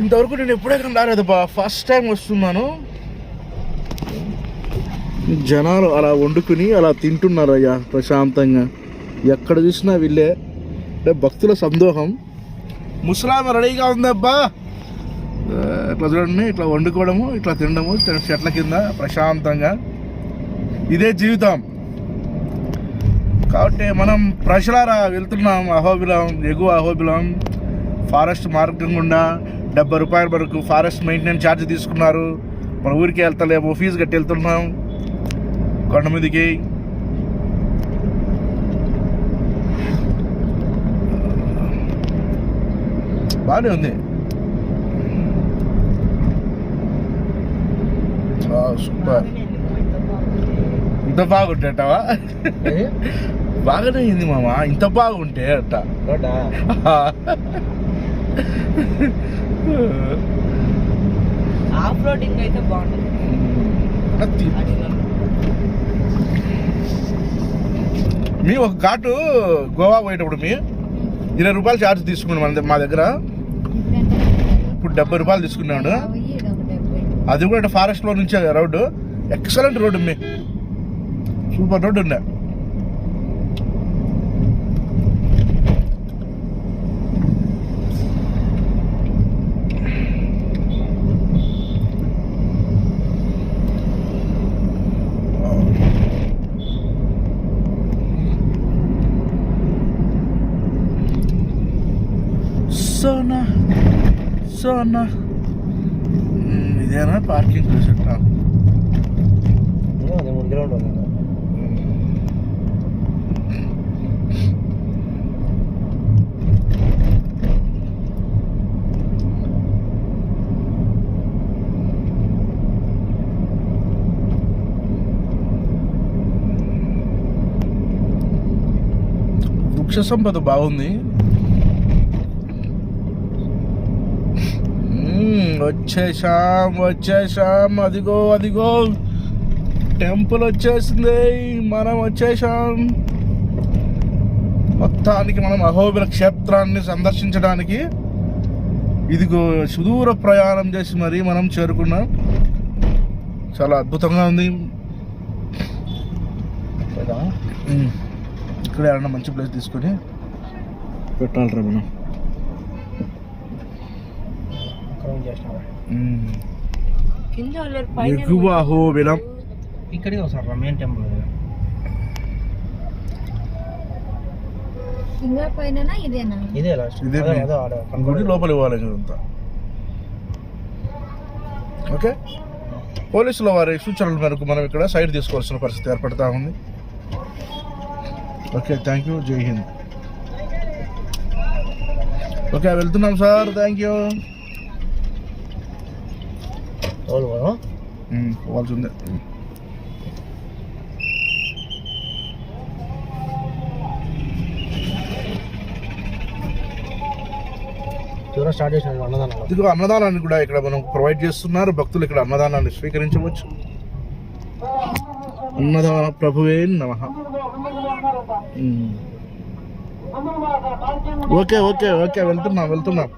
ఇంతవరకు నేను ఎప్పుడైనా రాలేదు బా ఫస్ట్ టైం వస్తున్నాను. జనాలు అలా వండుకుని అలా తింటున్నారు అయ్యా ప్రశాంతంగా. ఎక్కడ చూసినా వీళ్ళే. అంటే భక్తుల సందోహం. ముసలామ రెడీగా ఉందబ్బా. ఇట్లా చూడండి ఇట్లా వండుకోవడము ఇట్లా తినడము చెట్ల కింద ప్రశాంతంగా. ఇదే జీవితం. కాబట్టి మనం ప్రజలారా వెళ్తున్నాం. అహోబిలం ఎగువ అహోబిలం ఫారెస్ట్ మార్గం గుండా. డెబ్బై రూపాయల వరకు ఫారెస్ట్ మెయింటెనెన్స్ ఛార్జ్ తీసుకున్నారు. మన ఊరికి వెళ్తలేము ఫీజు కట్టి వెళ్తున్నాం కొండ మీదకి. బాగానే ఉంది. సూపర్. ఇంత బాగుంటేటవా? బాగానే అయింది మామ ఇంత బాగుంటే అట్ట. ఆఫ్ రోడింగ్ అయితే బాగుంటుంది. మీ ఒక ఘాటు గోవా పోయేటప్పుడు మీ ఇరవై రూపాయలు ఛార్జ్ తీసుకున్నాడు మన మా దగ్గర. ఇప్పుడు డెబ్బై రూపాయలు తీసుకున్నాడు. అది కూడా ఫారెస్ట్లో నుంచే రోడ్డు. ఎక్సలెంట్ రోడ్డు మీ. సూపర్ రోడ్డు ఉన్నాయి సోనా సోనా. ఇదేనా పార్కింగ్ ప్లేస్ అది మూడు ఉంది వృక్ష సంపద బాగుంది మ్మ్, వచ్చేసాం వచ్చేసాం అదిగో అదిగో. టెంపుల్ వచ్చేసింది. మనం వచ్చేసాం మొత్తానికి మనం అహోబిల క్షేత్రాన్ని సందర్శించడానికి ఇదిగో సుదూర ప్రయాణం చేసి మరీ మనం చేరుకున్నాం. చాలా అద్భుతంగా ఉంది. ఇక్కడ ఏమన్నా మంచి ప్లేస్ తీసుకొని పెట్టాలిరా మనం. నుంచి చేసినావా? కింద ఇక్కడికి వస్తారు మెయిన్ టెంపుల్ ఇంకా పైన ఇదేనా? ఇదే లాస్ట్ ఇదే అదే main. అదే ఆడ గుడి లోపల ఇవ్వాలి ఇదంతా ఓకే? పోలీసుల వారి సూచనల మేరకు మనం ఇక్కడ సైడ్ తీసుకోవాల్సిన పరిస్థితి ఏర్పడతా ఉంది. Okay thank you Jai Hind. Okay వెళ్తున్నాం సార్. థ్యాంక్ యూ పోదామా? పోవాల్సిందే చివర స్టార్ట్ చేసిన అన్నదానం ఇదిగో అన్నదానాన్ని కూడా ఇక్కడ మనం ప్రొవైడ్ చేస్తున్నారు. భక్తులు ఇక్కడ అన్నదానాన్ని స్వీకరించవచ్చు. అన్నదాన ప్రభువే నమ. ఓకే ఓకే ఓకే వెళ్తున్నాం వెళ్తున్నాం.